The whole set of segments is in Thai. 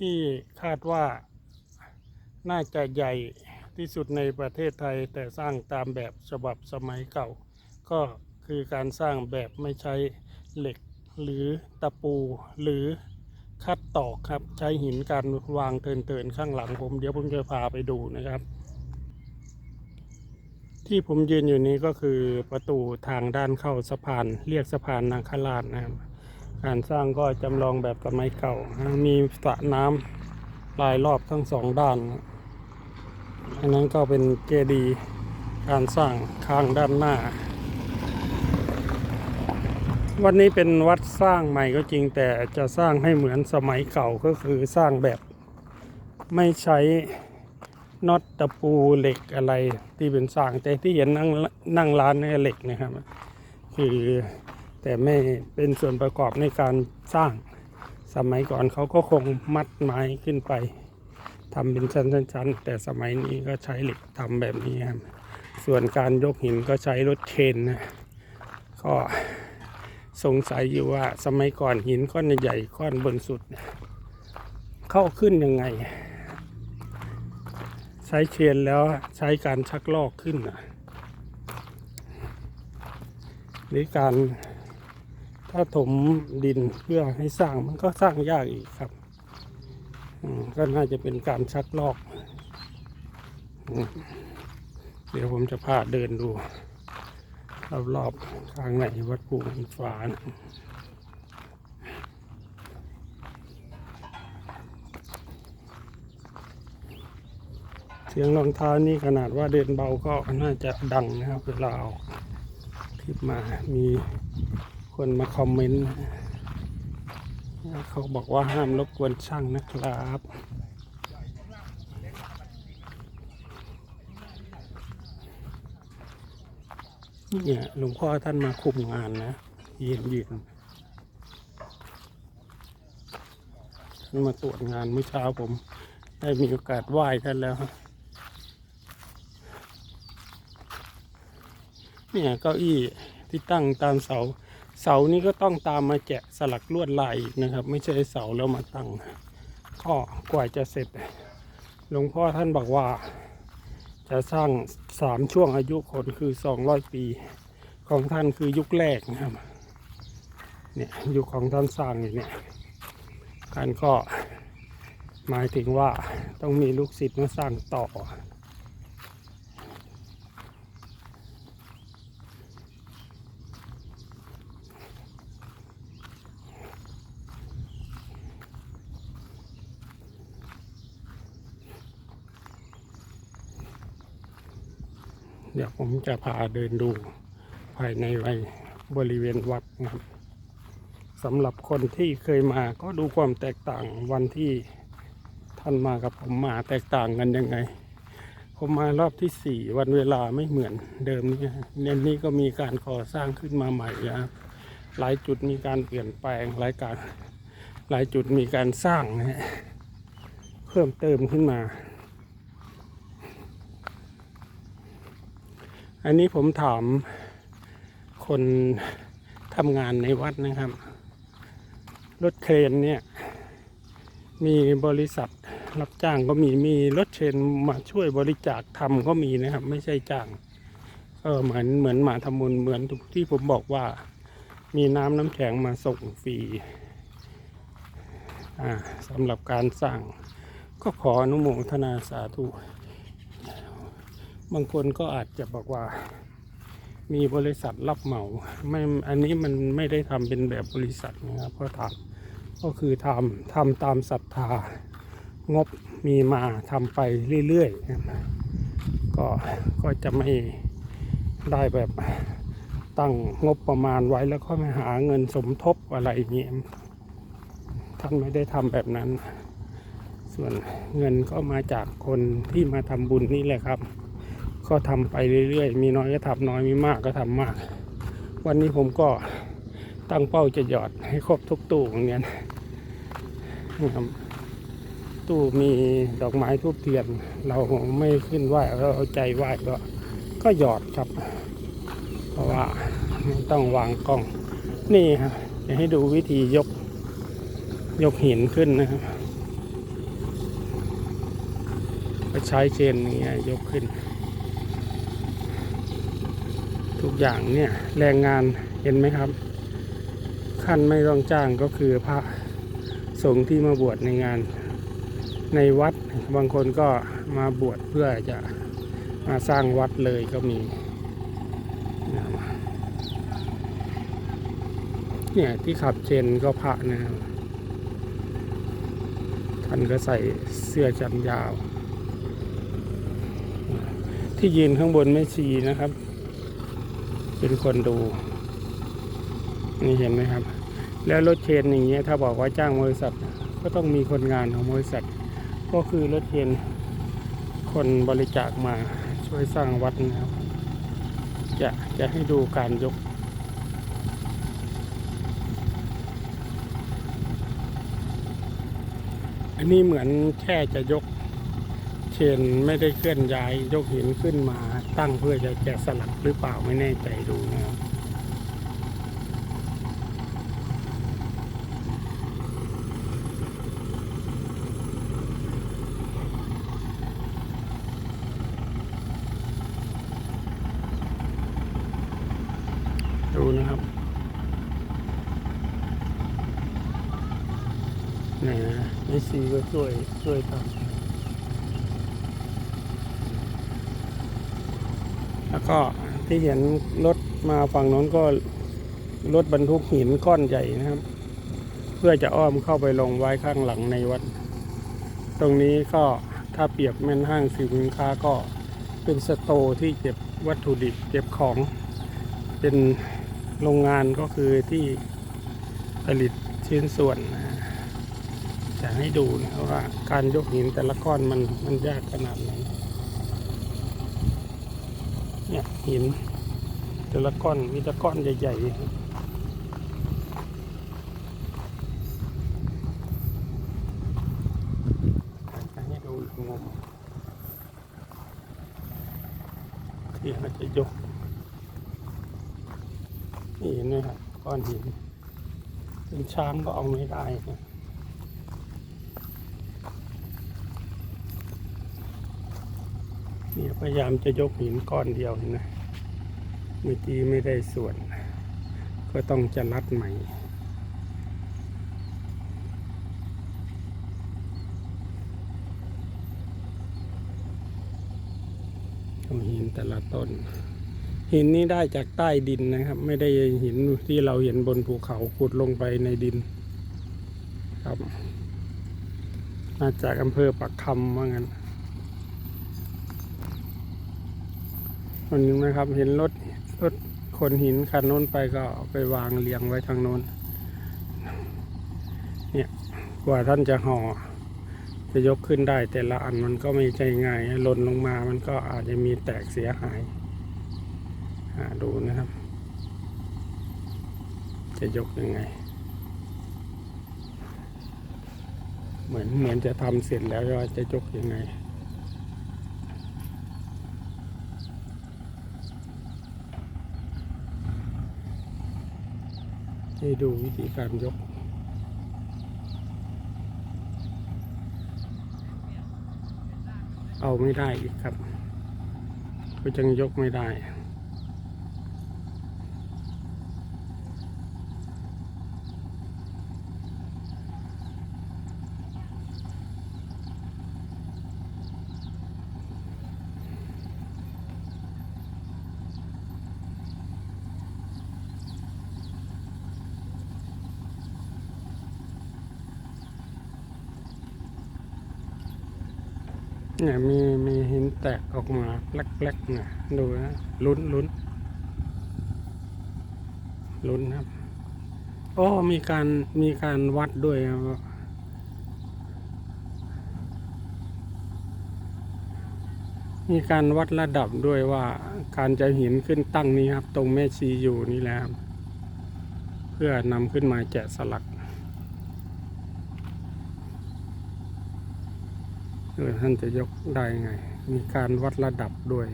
ที่คาดว่าน่าจะใหญ่ที่สุดในประเทศไทยแต่สร้างตามแบบฉบับสมัยเก่า ก็คือการสร้างแบบไม่ใช้เหล็กหรือตะปูหรือคัดตอกครับใช้หินการวางเทินๆข้างหลังผมเดี๋ยวผมจะพาไปดูนะครับ ที่ผมยืนอยู่นี้ก็คือประตูทางด้านเข้าสะพานเรียกสะพานนาคราชนะครับ การสร้างก็จำลองแบบสมัยเก่า มีสระน้ำลายรอบทั้งสองด้าน อันนั้นก็เป็นเจดีย์การสร้างข้างด้านหน้า วันนี้เป็นวัดสร้างใหม่ก็จริงแต่จะสร้างให้เหมือนสมัยเก่าก็คือสร้างแบบไม่ใช้น็อตตะปูเหล็กอะไรที่เป็นสร้างแต่ที่เห็นนั่งนั่งร้านเนี่ยเหล็กนะครับ คือ แต่ไม่เป็นส่วนประกอบในการสร้างสมัยก่อนเขาก็คงมัดไม้ขึ้นไปทำเป็นชั้นๆแต่สมัยนี้ก็ใช้เหล็กทำแบบนี้ครับส่วนการยกหินก็ใช้รถเคนนะก็สงสัยอยู่ว่าสมัยก่อนหินก้อนใหญ่ก้อนบนสุดเนี่ยเข้าขึ้นยังไง ใช้เคนแล้วใช้การชักลอกขึ้นนะหรือการ ถ้าถมดินเพื่อให้สร้างมันก็สร้างยากอีกครับก็น่าจะเป็นการชักลอก เดี๋ยวผมจะพาเดินดูรอบๆทางไหนวัดภูมิฟ้านะเสียงรองเท้านี่ขนาดว่าเดินเบาก็น่าจะดังนะครับเวลาเอาคลิปมามี คนมาคอมเมนต์เขาบอกว่าห้ามรบกวนช่างนะครับเนี่ยหลวงพ่อท่านมาคุมงานนะ เยืนยืนท่านมาตรวจงานเมื่อเช้าผม ได้มีโอกาสไหว้ท่านแล้ว เนี่ยเก้าอี้ที่ตั้งตามเสา เสานี้ก็ต้องตามมาแกะสลักลวดลายนะครับ ไม่ใช่เสาแล้วมาตั้งก็กว่าจะเสร็จหลวงพ่อท่านบอกว่า จะสร้างสามช่วงอายุคนคือสองร้อยปี ของท่านคือยุคแรกนะครับเนี่ยยุคของท่านสร้างอยู่เนี่ยการก็หมายถึงว่าต้องมีลูกศิษย์มาสร้างต่อ ดี๋ยวผมจะพาเดินดูภายในไว้บริเวณวัดนะครับสำหรับคนที่เคยมาก็ดูความแตกต่างวันที่ท่านมากับผมมาแตกต่างกันยังไง ผมมารอบที่สี่วันเวลาไม่เหมือนเดิมนี่เนนนี้ก็มีการก่อสร้างขึ้นมาใหม่นะครับหลายจุดมีการเปลี่ยนแปลงหลายการหลายจุดมีการสร้างนะฮะเพิ่มเติมขึ้นมา อันนี้ผมถามคนทำงานในวัดนะครับ รถเครนเนี่ย มีบริษัทรับจ้างก็มีมีรถเครนมาช่วยบริจาคทำก็มีนะครับ ไม่ใช่จ้างเออเหมือนเหมือนมาทำบุญเหมือนที่ผมบอกว่า มีน้ำน้ำแข็งมาส่งฟรีอ่าสำหรับการสร้างก็ขออนุโมทนาสาธุ บางคนก็อาจจะบอกว่า มีบริษัทรับเหมาไม่อันนี้มันไม่ได้ทำเป็นแบบบริษัทนะครับก็ทำก็คือทำทำตามศรัทธางบมีมาทำไปเรื่อยๆก็ก็จะไม่ได้แบบตั้งงบประมาณไว้แล้วก็มาหาเงินสมทบอะไรอย่างเงี้ยท่านไม่ได้ทำแบบนั้น ส่วนเงินก็มาจากคนที่มาทำบุญนี่แหละครับ ก็ทำไปเรื่อยๆ มีน้อยก็ทำน้อยมีมากก็ทำมาก วันนี้ผมก็ตั้งเป้าจะหยอดให้ครบทุกตู้เหมือนกันนะครับตู้มีดอกไม้ทูบเทียน เราไม่ขึ้นไหว้เราเอาใจไหว้ก็ก็หยอดครับ เพราะว่าต้องวางกล้อง นี่ครับจะให้ดูวิธียกยกหินขึ้นนะครับก็ใช้เชนอย่างเงี้ยยกขึ้น ทุก อย่างเนี่ยแรงงานเห็นไหมครับ ขั้นไม่ต้องจ้างก็คือพระสงฆ์ที่มาบวชในงานในวัดบางคนก็มาบวชเพื่อจะมาสร้างวัดเลยก็มีเนี่ยที่ขับเชนก็พระนะครับท่านก็ใส่เสื้อจันยาว ที่ยืนข้างบนไม่ชีนะครับ เป็นคนดู นี่เห็นไหมครับ แล้วรถเชนอย่างเงี้ยถ้าบอกว่าจ้างบริษัท ก็ต้องมีคนงานของบริษัท ก็คือรถเชนคนบริจาคมาช่วยสร้างวัดนะครับ จะจะให้ดูการยกอันนี้เหมือนแค่จะยกเชนไม่ได้เคลื่อนย้ายยกหินขึ้นมา ตั้งเพื่อจะแกะสลักหรือเปล่าไม่แน่ใจดูนะครับดูนะครับนี่นะนี่ซีก็ช่วยช่วยทำแล้ว ก็ที่เห็นรถมาฝั่งน้นก็รถบรรทุกหินก้อนใหญ่นะครับ เพื่อจะอ้อมเข้าไปลงไว้ข้างหลังในวัด ตรงนี้ก็ถ้าเปรียบแม่นห้างสินค้าก็เป็นสโตที่เก็บวัตถุดิบเก็บของ เป็นโรงงานก็คือที่ผลิตชิ้นส่วนจะให้ดูนะว่าการยกหินแต่ละก้อนมันมันยากขนาดไหน เนี่ยหินแต่ละก้อนมีแต่ก้อนใหญ่ๆให้ดูงมที่เราจะยกนี่เห็นไหมครับก้อนหินเป็นช้างก็เอาไม่ได้นะ นี่พยายามจะยกหินก้อนเดียวเห็นไหมเมื่อกี้ไม่ได้ส่วน ก็ต้องจะรัดใหม่ หินแต่ละต้น หินนี้ได้จากใต้ดินนะครับ ไม่ได้หินที่เราเห็นบนภูเขาขุดลงไปในดิน ครับ มาจากอำเภอปักคำว่างั้น คนนึงนะครับเห็นรถรถขนหินคันโน้นไปก็ไปวางเรียงไว้ทางโน้น เนี่ยกว่าท่านจะห่อจะยกขึ้นได้แต่ละอันมันก็ไม่ใจง่ายหล่นลงมามันก็อาจจะมีแตกเสียหายหาดูนะครับ จะยกยังไง เหมือนเหมือนจะทำเสร็จแล้วว่าจะยกยังไง ให้ดูวิธีการยก เอาไม่ได้อีกครับ ก็ยังยกไม่ได้ เนี่ยมีมีหินแตกออกมาแปลกๆนะดูนะลุ้นลุ้นลุ้นครับ โอ้มีการมีการวัดด้วยครับมีการวัดระดับด้วยว่าการจะหินขึ้นตั้งนี้ครับ ตรงแม่ชีอยู่นี่แหละเพื่อนำขึ้นมาแกะสลัก เออ ท่านจะยกได้ไง มีการวัดระดับด้วย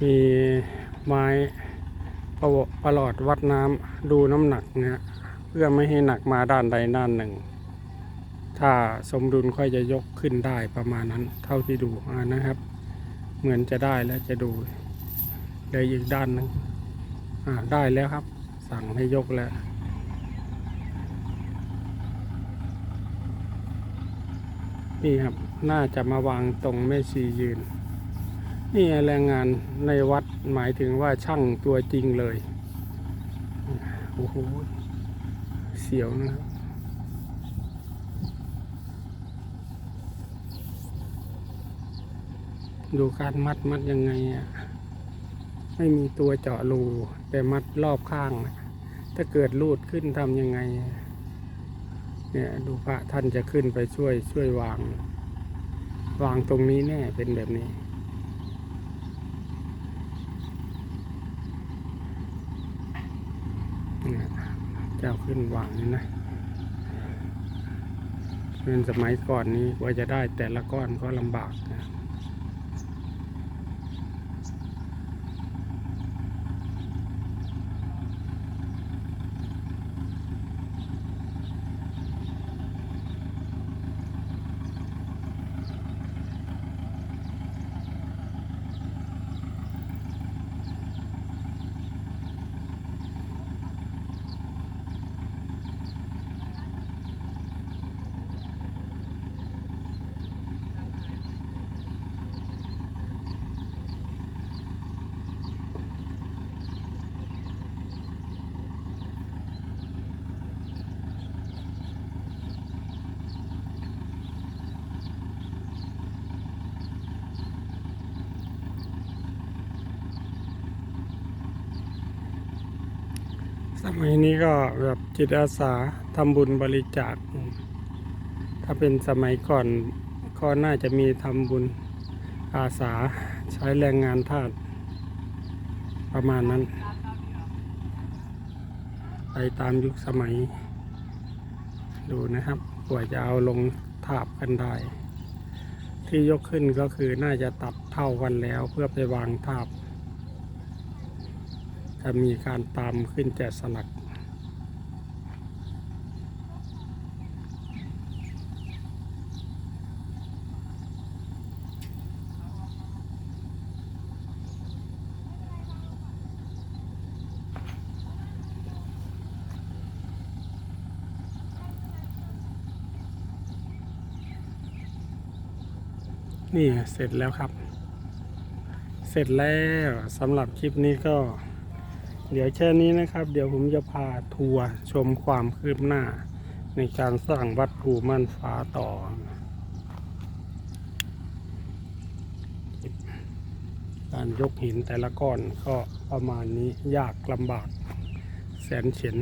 มีไม้ประวประหลอดวัดน้ำดูน้ำหนักเนี่ยพื่อไม่ให้หนักมาด้านใดด้านหนึ่ง ถ้าสมดุลค่อยจะยกขึ้นได้ประมาณนั้น เท่าที่ดูนะครับ เหมือนจะได้แล้วจะดูเลยอีกด้านหนึ่งอ่าได้แล้วครับ สั่งให้ยกแล้ว นี่ครับ น่าจะมาวางตรงแม่ชียืน นี่แรงงานในวัดหมายถึงว่าช่างตัวจริงเลย โอ้โห เสียวนะครับดูการมัดมัดยังไงอะไม่มีตัวเจาะรูแต่มัดรอบข้างนะถ้าเกิดรูดขึ้นทำยังไง เนี่ยดูพระท่านจะขึ้นไปช่วย ช่วยวาง วางตรงนี้แน่เป็นแบบนี้เนี่ยเจ้าขึ้นวางนี่นะเป็นสมัยก่อนนี้กว่าจะได้แต่ละก้อนก็ลำบากนะ สมัยนี้ก็แบบจิตอาสาทำบุญบริจาค ถ้าเป็นสมัยก่อนก็น่าจะมีทำบุญอาสาใช้แรงงานทาสประมาณนั้น ไปตามยุคสมัย ดูนะครับกว่าจะเอาลงทาบกันได้ ที่ยกขึ้นก็คือน่าจะตัดเท่ากันแล้วเพื่อไปวางทาบ จะมีการตามขึ้นแจสลักนี่เสร็จแล้วครับ เสร็จแล้วสำหรับคลิปนี้ก็ เดี๋ยวแค่นี้นะครับ เดี๋ยวผมจะพาทัวร์ชมความคืบหน้า ในการสร้างวัดภูม่านฟ้าต่อการยกหินแต่ละก้อนก็ประมาณนี้ยากลำบากแสนเข็น